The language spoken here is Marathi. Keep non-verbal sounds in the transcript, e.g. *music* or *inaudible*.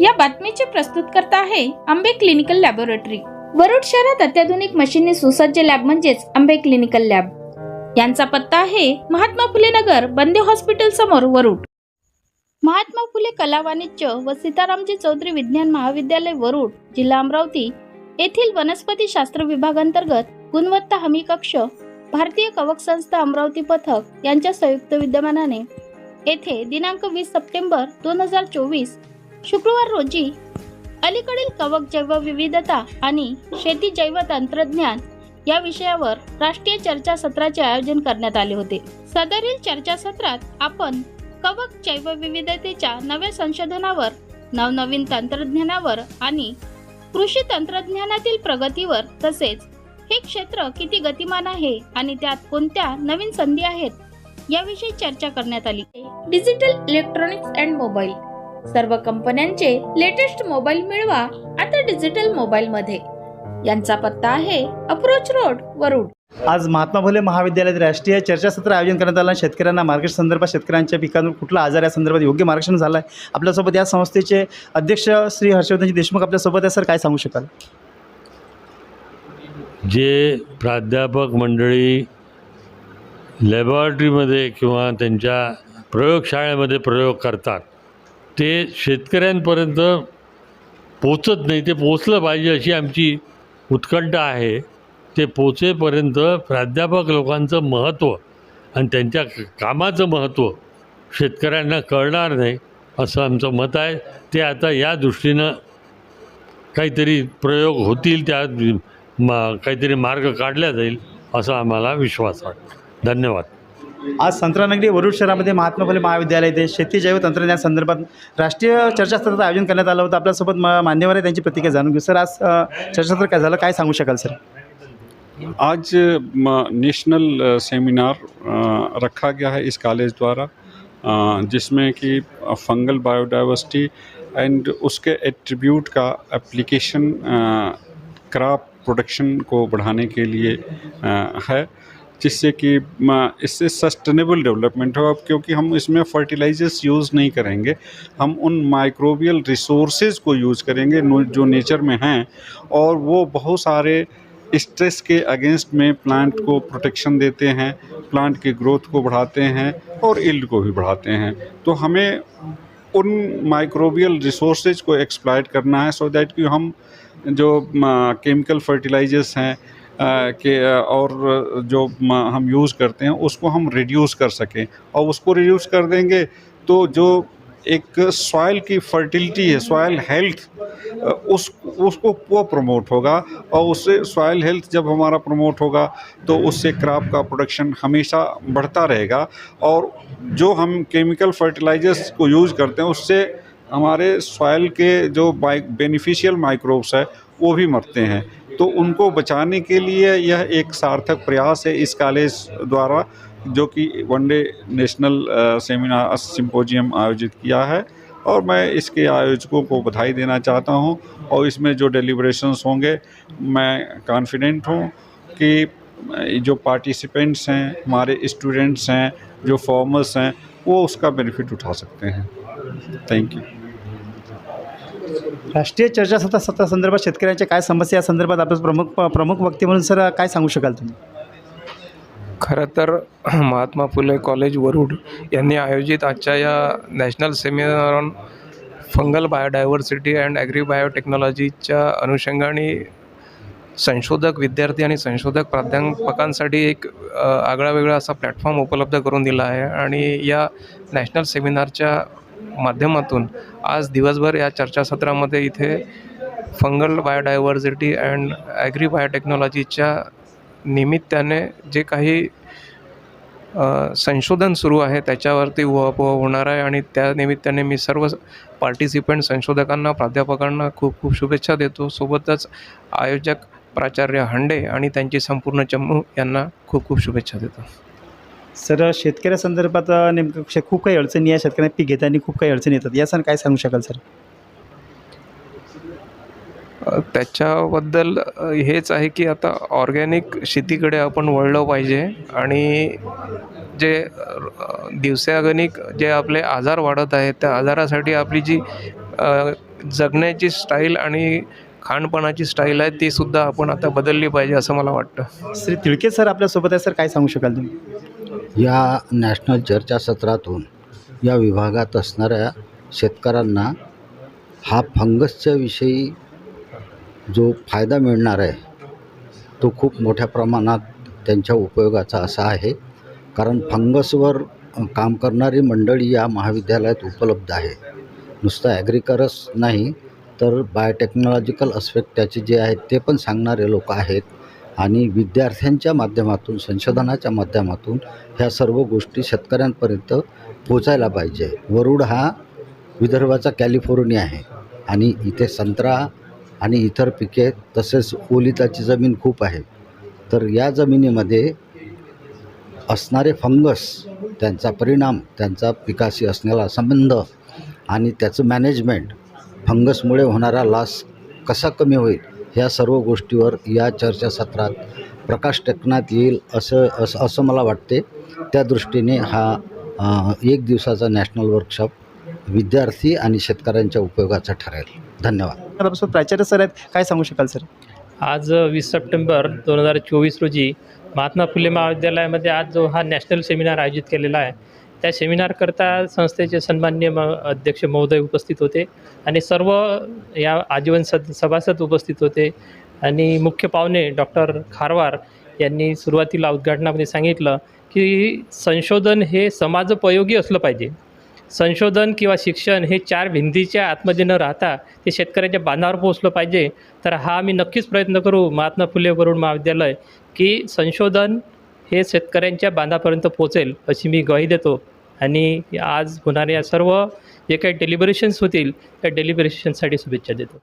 या बातमीचे प्रस्तुतकर्ता आहे आंबे क्लिनिकल लॅबोरेटरी. वरुड शहरात अत्याधुनिक मशीनने सुसज्ज लॅब म्हणजेच आंबे क्लिनिकल लॅब. यांचा पत्ता आहे महात्मा फुले नगर बंदे हॉस्पिटल समोर वरुड. महात्मा फुले कला वाणिज्य व सीतारामजी चौधरी विज्ञान महाविद्यालय वरुड जिल्हा अमरावती येथील वनस्पती शास्त्र विभागांतर्गत गुणवत्ता हमी कक्ष भारतीय कवक संस्था अमरावती पथक यांच्या संयुक्त विद्यमानाने येथे दिनांक वीस सप्टेंबर दोन हजार चोवीस शुक्रवार रोजी अलीकडील कवक जैवविविधता आणि शेती जैव तंत्रज्ञान या विषयावर राष्ट्रीय चर्चासत्राचे आयोजन करण्यात आले होते. सदरील चर्चासत्रात आपण कवक जैवविविधतेच्या नव्या संशोधनावर नवनवीन तंत्रज्ञानावर आणि कृषी तंत्रज्ञानातील प्रगतीवर तसेच हे क्षेत्र किती गतिमान आहे आणि त्यात कोणत्या नवीन संधी आहेत याविषयी चर्चा करण्यात आली. डिजिटल इलेक्ट्रॉनिक्स अँड मोबाईल सर्व कंपन्यांचे लेटेस्ट मोबाईल मिळवा आता डिजिटल मोबाईल मध्ये. यांचा पत्ता आहे अप्रोच रोड वरुड. आज महात्मा फुले महाविद्यालयात राष्ट्रीय चर्चासत्र आयोजन करण्यात आलं. शेतकऱ्यांना मार्गदर्शन संदर्भात शेतकऱ्यांच्या पिकांवर कुठला आजार या संदर्भात योग्य मार्गदर्शन झालं आहे आपल्यासोबत या संस्थेचे अध्यक्ष श्री हर्षवर्धनजी देशमुख आपल्यासोबत आहे सर काय सांगू शकाल? जे प्राध्यापक मंडळी लॅबॉरेटरीमध्ये किंवा त्यांच्या प्रयोगशाळेमध्ये प्रयोग करतात ते शेतकऱ्यांपर्यंत पोचत नाही. ते पोचलं पाहिजे अशी आमची उत्कंठ आहे. ते पोचेपर्यंत प्राध्यापक लोकांचं महत्त्व आणि त्यांच्या कामाचं महत्त्व शेतकऱ्यांना कळणार नाही असं आमचं मत आहे. ते आता या दृष्टीनं काहीतरी प्रयोग होतील त्या मा काहीतरी मार्ग काढला जाईल असा आम्हाला विश्वास वाटतो धन्यवाद. आज संत्रानगरी वरुड शहरामध्ये महात्मा फुले महाविद्यालय येथे शेती जैव तंत्रज्ञान संदर्भात राष्ट्रीय चर्चासत्राचं आयोजन करण्यात आलं होतं. आपल्यासोबत म मान्यवर आहे त्यांची प्रतिक्रिया जाणून घेऊ. सर आज चर्चासत्र काय झालं? काय सांगू शकाल सर? आज म, नेशनल सेमिनार रखा गया है इस कॉलेज द्वारा जिसमें कि फंगल बायोडाइवर्सिटी एंड उसके एट्रीब्यूट का एप्लीकेशन क्रॉप प्रोडक्शन को बढ़ाने के लिए है। जिससे कि इससे सस्टेनेबल डेवलपमेंट हो अब, क्योंकि हम इसमें फर्टिलाइजर्स यूज़ नहीं करेंगे। हम उन माइक्रोबियल रिसोर्सेज को यूज़ करेंगे जो नेचर में हैं, और वो बहुत सारे स्ट्रेस के अगेंस्ट में प्लांट को प्रोटेक्शन देते हैं प्लांट के ग्रोथ को बढ़ाते हैं, और इल्ड को भी बढ़ाते हैं। तो हमें उन माइक्रोबियल रिसोर्सेज को एक्सप्लाइट करना है सो दैट कि हम जो केमिकल फर्टिलाइजर्स हैं के और जो हम यूज़ करते हैं, उसको हम रिड्यूस कर सकें। और उसको रिड्यूस कर देंगे तो जो एक सॉइल की फर्टिलिटी है सॉइल हेल्थ उस, उसको वो प्रमोट होगा। और उससे सॉइल हेल्थ जब हमारा प्रमोट होगा तो उससे क्रॉप का प्रोडक्शन हमेशा बढ़ता रहेगा। और जो हम केमिकल फर्टिलाइजर्स को यूज़ करते हैं, उससे हमारे सॉइल के जो बेनिफिशियल माइक्रोब्स है, वो भी मरते हैं। तो उनको बचाने के लिए यह एक सार्थक प्रयास है इस कॉलेज द्वारा, जो कि one day national seminar symposium आयोजित किया है। और मैं इसके आयोजकों को बधाई देना चाहता हूँ और इसमें जो डेलिब्रेशंस होंगे, मैं कॉन्फिडेंट हूँ कि जो पार्टिसिपेंट्स हैं, हमारे स्टूडेंट्स हैं, जो फॉर्मर्स हैं, वो उसका बेनिफिट उठा सकते हैं। थैंक यू राष्ट्रीय चर्चासत्र सत्रासंदर्भात शेतकऱ्यांच्या काय समस्या या संदर्भात आपलं प्रमुख प्रमुख वक्ते म्हणून सर काय सांगू शकाल तुम्ही? खरं तर *clears throat* महात्मा फुले कॉलेज वरुड यांनी आयोजित आजच्या या national seminar on fungal biodiversity and agri बायोटेक्नॉलॉजीच्या अनुषंगाने संशोधक विद्यार्थी आणि संशोधक प्राध्यापकांसाठी एक आगळावेगळा आगळा वेगळा असा प्लॅटफॉर्म उपलब्ध करून दिला आहे. आणि या नॅशनल सेमिनारच्या माध्यमातून आज दिवसभर या चर्चासत्रामध्ये इथे फंगल बायोडायव्हर्सिटी अँड ॲग्री बायोटेक्नॉलॉजीच्या निमित्ताने जे काही संशोधन सुरू आहे त्याच्यावरती उहापोह होणार आहे आणि त्या निमित्ताने मी सर्व पार्टिसिपंट संशोधकांना प्राध्यापकांना खूप खूप शुभेच्छा देतो. सोबतच आयोजक प्राचार्य हंडे आणि त्यांची संपूर्ण चमू यांना खूप खूप शुभेच्छा देतो. सर शेतकऱ्यासंदर्भात नेमकं खूप काही अडचणी या शेतकऱ्यांना पीक घेताना खूप काही अडचणी येतात. या सण काय सांगू शकाल सर? त्याच्याबद्दल हेच आहे की आता ऑर्गॅनिक शेतीकडे आपण वळलं पाहिजे आणि जे दिवसागणिक जे आपले आजार वाढत आहेत त्या आजारासाठी आपली जी जगण्याची स्टाईल आणि खाणपानाची स्टाईल आहे ती सुद्धा आपण आता बदलली पाहिजे असं मला वाटतं. श्री तिळके सर आपल्यासोबत आहे सर काय सांगू शकाल तुम्ही? या नॅशनल चर्चासत्रातून या विभागात असणाऱ्या शेतकऱ्यांना हा फंगसच्या विषयी जो फायदा मिळणार आहे तो खूप मोठ्या प्रमाणात त्यांच्या उपयोगाचा असा आहे. कारण फंगसवर काम करणारी मंडळी या महाविद्यालयात उपलब्ध आहे. नुसतं ॲग्रिकरच नाही तर बायोटेक्नॉलॉजिकल अस्पेक्ट त्याचे जे आहेत ते पण सांगणारे लोक आहेत. आणि विद्यार्थ्यांच्या माध्यमातून संशोधनाच्या माध्यमातून ह्या सर्व गोष्टी शेतकऱ्यांपर्यंत पोचायला पाहिजे. वरुड हा विदर्भाचा कॅलिफोर्निया आहे आणि इथे संत्रा आणि इतर पिके तसेच ओलिताची जमीन खूप आहे. तर या जमिनीमध्ये असणारे फंगस त्यांचा परिणाम त्यांचा पिकाशी असणारा संबंध आणि त्याचं मॅनेजमेंट फंगसमुळे होणारा लॉस कसा कमी होईल ह्या सर्व गोष्टीवर या चर्चासत्रात प्रकाश टाकण्यात येईल असं असं असं मला वाटते. त्या दृष्टीने हा एक दिवसाचा नॅशनल वर्कशॉप विद्यार्थी आणि शेतकऱ्यांच्या उपयोगाचा ठरेल. धन्यवाद. प्राचार्य सर आहेत. काय सांगू शकाल सर? आज वीस सप्टेंबर दोन हजार चोवीस रोजी महात्मा फुले महाविद्यालयामध्ये आज जो हा नॅशनल सेमिनार आयोजित केलेला आहे त्या सेमिनारकरता संस्थेचे सन्मान्य म अध्यक्ष महोदय उपस्थित होते आणि सर्व या आजीवन सद सभासद उपस्थित होते. आणि मुख्य पाहुणे डॉक्टर खारवार यांनी सुरुवातीला उद्घाटनामध्ये सांगितलं की संशोधन हे समाजोपयोगी असलं पाहिजे. संशोधन किंवा शिक्षण हे चार भिंतीच्या आतमध्ये न राहता ते शेतकऱ्याच्या बांधावर पोहोचलं पाहिजे. तर हा आम्ही नक्कीच प्रयत्न करू महात्मा फुले वरुण महाविद्यालय की संशोधन हे शेतकऱ्यांच्या बांधापर्यंत पोचेल अशी मी ग्वाही देतो. आणि आज होणाऱ्या सर्व जे काही डेलिबरेशन्स होतील त्या डेलिबरेशनसाठी शुभेच्छा देतो.